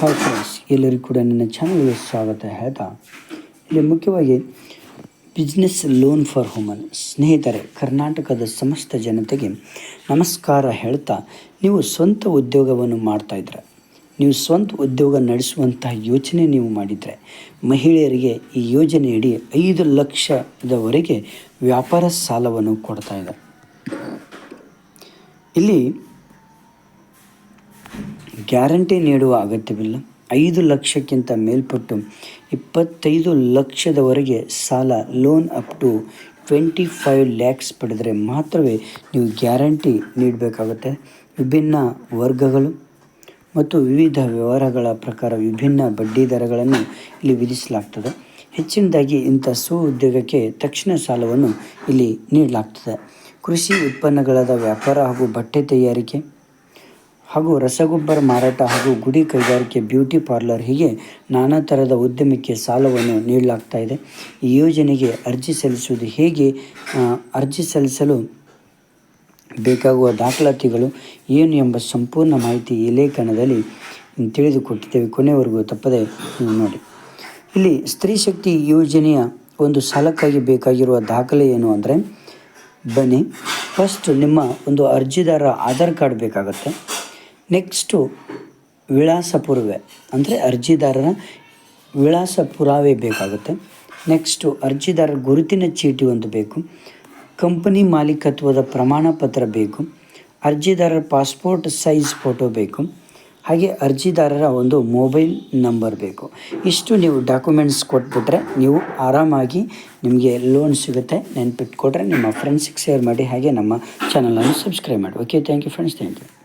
Hi friends ಎಲ್ಲರಿಗೂ ಕೂಡ ನನ್ನ ಚಾನಲ್ಗೆ ಸ್ವಾಗತ. ಹೇಳ್ತಾ, ಇಲ್ಲಿ ಮುಖ್ಯವಾಗಿ ಬಿಸ್ನೆಸ್ ಲೋನ್ ಫಾರ್ ವುಮನ್ ಸ್ನೇಹಿತರೆ, ಕರ್ನಾಟಕದ ಸಮಸ್ತ ಜನತೆಗೆ ನಮಸ್ಕಾರ ಹೇಳ್ತಾ, ನೀವು ಸ್ವಂತ ಉದ್ಯೋಗವನ್ನು ಮಾಡ್ತಾಯಿದ್ರೆ ನೀವು ಸ್ವಂತ ಉದ್ಯೋಗ ನಡೆಸುವಂತಹ ಯೋಚನೆ ನೀವು ಮಾಡಿದರೆ, ಮಹಿಳೆಯರಿಗೆ ಈ ಯೋಜನೆಯಡಿ ಐದು ಲಕ್ಷದವರೆಗೆ ವ್ಯಾಪಾರ ಸಾಲವನ್ನು ಕೊಡ್ತಾ ಇದೆ ಇಲ್ಲಿ ಗ್ಯಾರಂಟಿ ನೀಡುವ ಅಗತ್ಯವಿಲ್ಲ. ಐದು ಲಕ್ಷಕ್ಕಿಂತ ಮೇಲ್ಪಟ್ಟು ಇಪ್ಪತ್ತೈದು ಲಕ್ಷದವರೆಗೆ ಸಾಲ, loan up to twenty five lakhs ಪಡೆದರೆ ಮಾತ್ರವೇ ನೀವು ಗ್ಯಾರಂಟಿ ನೀಡಬೇಕಾಗುತ್ತೆ. ವಿಭಿನ್ನ ವರ್ಗಗಳು ಮತ್ತು ವಿವಿಧ ವ್ಯವಹಾರಗಳ ಪ್ರಕಾರ ವಿಭಿನ್ನ ಬಡ್ಡಿ ದರಗಳನ್ನು ಇಲ್ಲಿ ವಿಧಿಸಲಾಗ್ತದೆ. ಹೆಚ್ಚಿನದಾಗಿ ಇಂಥ ಸು ಉದ್ಯೋಗಕ್ಕೆ ತಕ್ಷಣ ಸಾಲವನ್ನು ಇಲ್ಲಿ ನೀಡಲಾಗ್ತದೆ. ಕೃಷಿ ಉತ್ಪನ್ನಗಳಾದ ವ್ಯಾಪಾರ ಹಾಗೂ ಬಟ್ಟೆ ತಯಾರಿಕೆ ಹಾಗೂ ರಸಗೊಬ್ಬರ ಮಾರಾಟ ಹಾಗೂ ಗುಡಿ ಕೈಗಾರಿಕೆ ಬ್ಯೂಟಿ ಪಾರ್ಲರ್ ಹೀಗೆ ನಾನಾ ಥರದ ಉದ್ಯಮಕ್ಕೆ ಸಾಲವನ್ನು ನೀಡಲಾಗ್ತಾ ಇದೆ. ಈ ಯೋಜನೆಗೆ ಅರ್ಜಿ ಸಲ್ಲಿಸುವುದು ಹೇಗೆ? ಅರ್ಜಿ ಸಲ್ಲಿಸಲು ಬೇಕಾಗುವ ದಾಖಲಾತಿಗಳು ಏನು ಎಂಬ ಸಂಪೂರ್ಣ ಮಾಹಿತಿ ಈ ಲೇಖನದಲ್ಲಿ ತಿಳಿದುಕೊಟ್ಟಿದ್ದೇವೆ. ಕೊನೆವರೆಗೂ ತಪ್ಪದೆ ನೋಡಿ. ಇಲ್ಲಿ ಸ್ತ್ರೀ ಶಕ್ತಿ ಯೋಜನೆಯ ಒಂದು ಸಾಲಕ್ಕಾಗಿ ಬೇಕಾಗಿರುವ ದಾಖಲೆ ಏನು ಅಂದರೆ, ಬನ್ನಿ. ಫಸ್ಟ್ ನಿಮ್ಮ ಒಂದು ಅರ್ಜಿದಾರ ಆಧಾರ್ ಕಾರ್ಡ್ ಬೇಕಾಗುತ್ತೆ. ನೆಕ್ಸ್ಟು ವಿಳಾಸ ಪುರಾವೆ ಅಂದರೆ ಅರ್ಜಿದಾರರ ವಿಳಾಸ ಪುರಾವೆ ಬೇಕಾಗುತ್ತೆ. ನೆಕ್ಸ್ಟು ಅರ್ಜಿದಾರರ ಗುರುತಿನ ಚೀಟಿ ಒಂದು ಬೇಕು. ಕಂಪನಿ ಮಾಲೀಕತ್ವದ ಪ್ರಮಾಣ ಪತ್ರ ಬೇಕು. ಅರ್ಜಿದಾರರ ಪಾಸ್ಪೋರ್ಟ್ ಸೈಜ್ ಫೋಟೋ ಬೇಕು. ಹಾಗೆ ಅರ್ಜಿದಾರರ ಒಂದು ಮೊಬೈಲ್ ನಂಬರ್ ಬೇಕು. ಇಷ್ಟು ನೀವು ಡಾಕ್ಯುಮೆಂಟ್ಸ್ ಕೊಟ್ಬಿಟ್ರೆ ನೀವು ಆರಾಮಾಗಿ ನಿಮಗೆ ಲೋನ್ ಸಿಗುತ್ತೆ. ನೆನ್ಪಿಟ್ಕೊಟ್ರೆ ನಿಮ್ಮ ಫ್ರೆಂಡ್ಸಿಗೆ ಶೇರ್ ಮಾಡಿ, ಹಾಗೆ ನಮ್ಮ ಚಾನಲನ್ನು ಸಬ್ಸ್ಕ್ರೈಬ್ ಮಾಡಿ. Okay thank you friends thank you